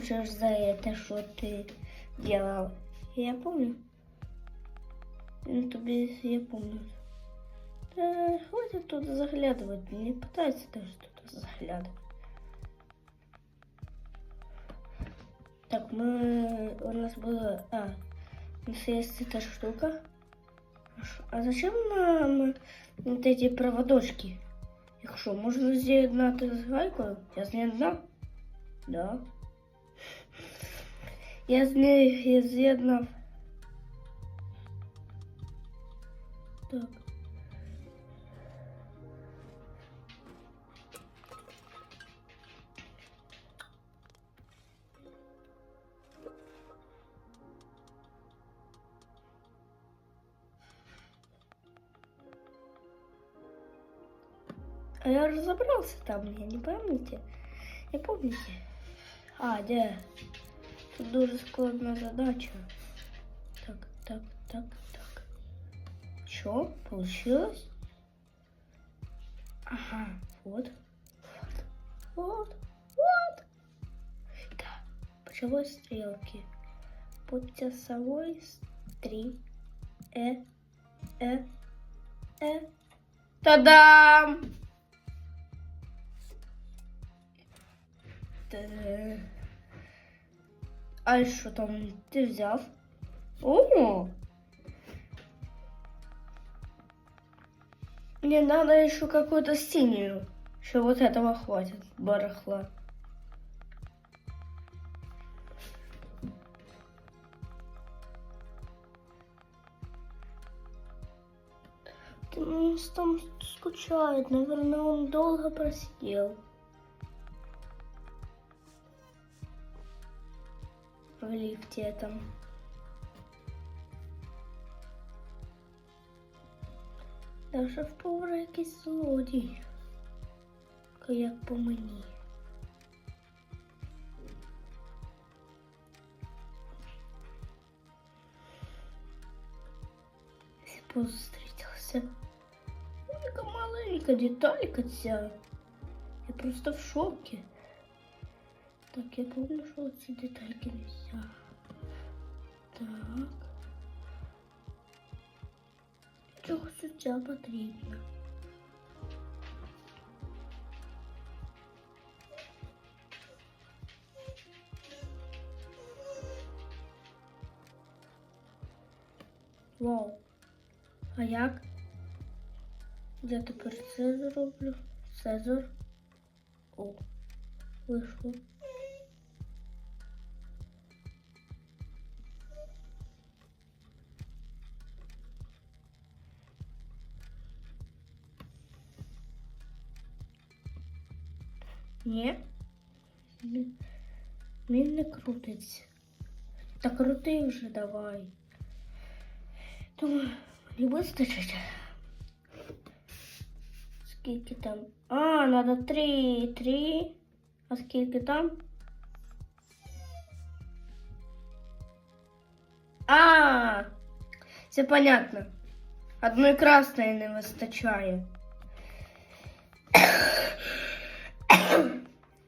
получишь за это, что ты делал. Я помню. Ну, тобі я помню. Да хватит тут заглядывать, не пытайся даже тут заглядывать. Так, мы... У нас было... А, у нас есть эта штука. А ш- А зачем нам вот эти проводочки? Их что, можно з'єднати з гайкою? Я з'єднав? Да. Я з нею з'єднав. Так. А я разобрался там, я не помните? Не помните? А, де? Тут дуже складна задача. Так, так, так, так. Что? Получилось? Ага, вот. Вот. Вот. Вот. Да. По часовой стрелке. По часовой стрелке. Э. Э. Э. Та-дам! Та- А що там ти взяв? О! Мне надо еще какую-то синюю. Что вот этого хватит барахла. Ты ну, там скучает. Наверное, он долго просидел. В лифте этом. Даже в повара якийсь злодій. Як по мені. Встретился. Маленькая деталька ця. Я просто в шоке. Так, я помню, что эти детальки нельзя. Так. Чогось у ця потрібно. Вау. А як? Я тепер це зроблю. Цезар. О, вийшло. Ні. Він- Він не крутиться. Та крути вже давай. Думаю, не вистачить. Скільки там? А, надо три, три. А скільки там? А, все понятно. Одної красної не вистачає.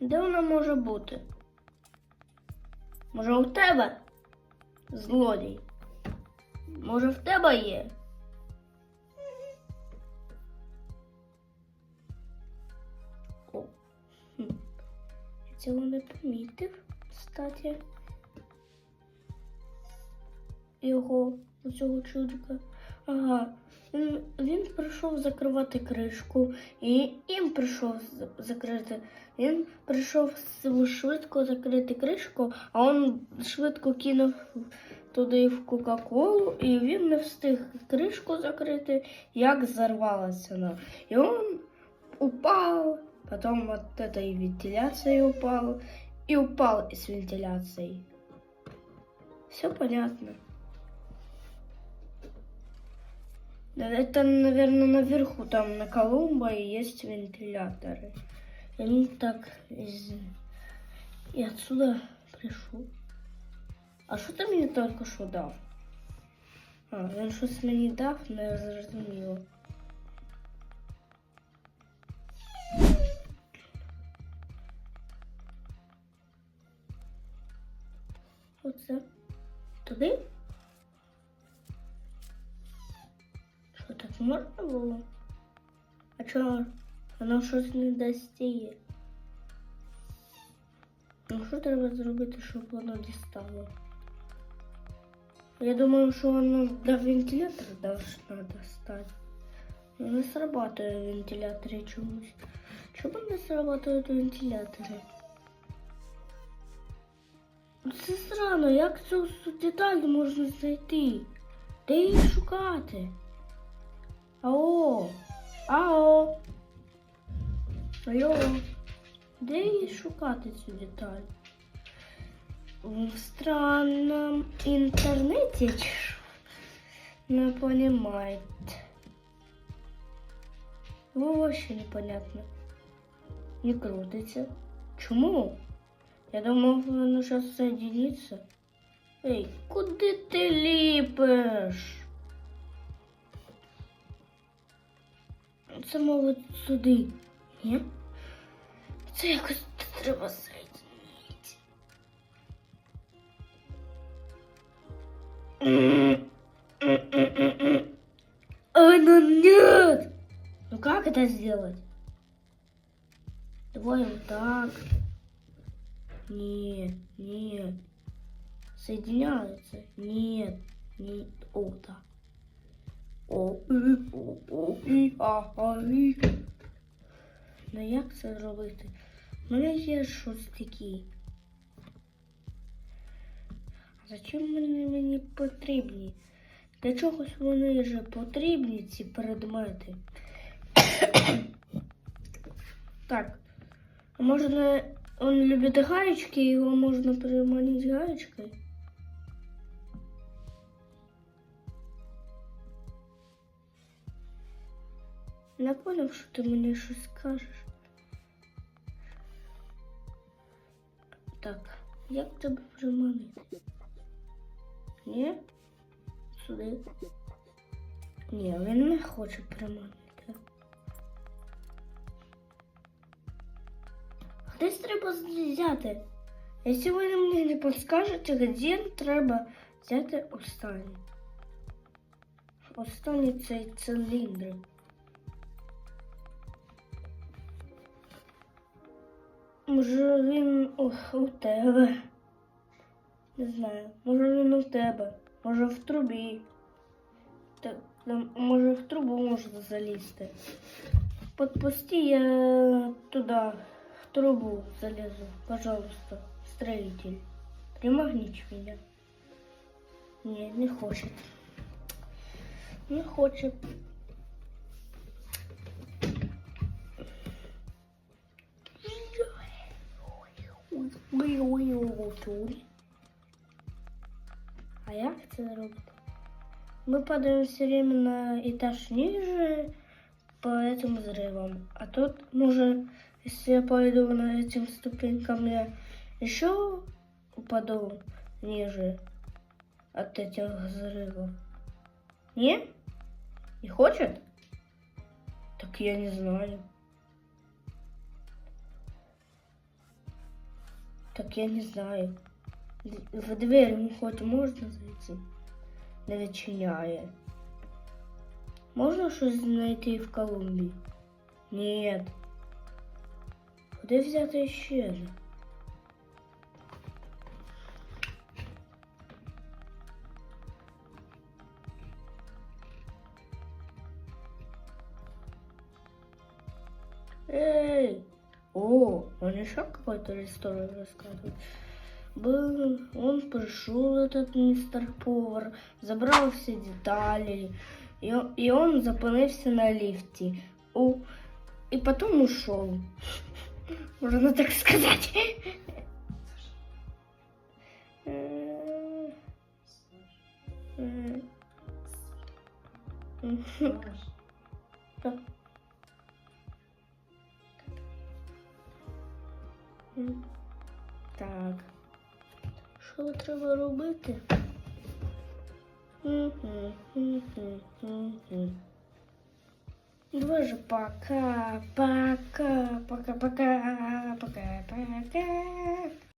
Де вона може бути? Може у тебе? Злодій. Може в тебе є? О. Я цього не помітив, кстати. Його, цього чудика. Ага. Він, прийшов закривати кришку, і їм прийшов закрити. Він прийшов швидко закрити кришку, а він швидко кинув туди в Кока-Колу, і він не встиг кришку закрити, як зарвалася вона. І він упал, потом от этой вентиляции упал, и упал из вентиляции. Все понятно. Это, наверное, наверху, там на Колумбо и есть вентиляторы. И он так из... И отсюда пришел. А що ти мені тільки що дав? А, він щось мені дав, але я зрозуміла. Оце. Туди? можна було? А чого? Воно щось не достає. Ну що треба зробити, щоб воно дістало? Я думаю, що воно до вентилятора должно достать. Но не срабатывает в вентиляторе чомусь. Чому не срабатывает вентилятори? Це странно, як цю с- деталь можна знайти? Де її шукати? Ао, ао. Алло. Де її шукати цю деталь? В странном интернете чи що? не понимает. Ну, вообще непонятно. Не крутится. Чому? Я думав, воно зараз соединиться. Ей, куди ти ліпиш? Це, мабуть, сюди. Ні? Це якось треба соединити. Ой, ну нет! Ну как это сделать? Давай вот так. Нет, нет. Соединяются. Нет, нет. О, да. Ну як це зробити? У мене є щось такі. Зачем вони мені потрібні? Для чогось вони вже потрібні, ці предмети. так. Можна он любит гаечки, его можно приманить гаечкой? Я понял, що ти мені щось скажеш. Так, як тебе приманити? Ні? Сюди. Ні, він не хоче приманити. Десь треба взяти. Якщо ви мені не підскажете, де треба взяти останній. Останній цей циліндр. Може він ох, у тебе. Не знаю. Може він у тебе. Може в трубі. Так, там, може в трубу можна залізти. Подпусти я туда, в трубу залезу. Пожалуйста, строитель. Примагничь меня. Не, не хочет. Не хочет. А як це робити? Мы падаем все время на этаж ниже по этим взрывам. А тут, может, если я пойду на этим ступенькам, я еще упаду ниже от этих взрывов. Не? Не хочет? Так я не знаю. Так я не знаю. В дверь хоть можна зайти? Не відчиняє. Можна щось знайти в Колумбії? Ні. Куди взяти ще? Эй! О, он еще какой-то историю рассказывает. Был, он пришел, этот мистер повар, забрал все детали, и, и он запынився на лифте. У, и потом ушел. Можно так сказать. Э, Так. Що треба робити? Мгм. Боже, пока, пока, пока, пока, пока, пока.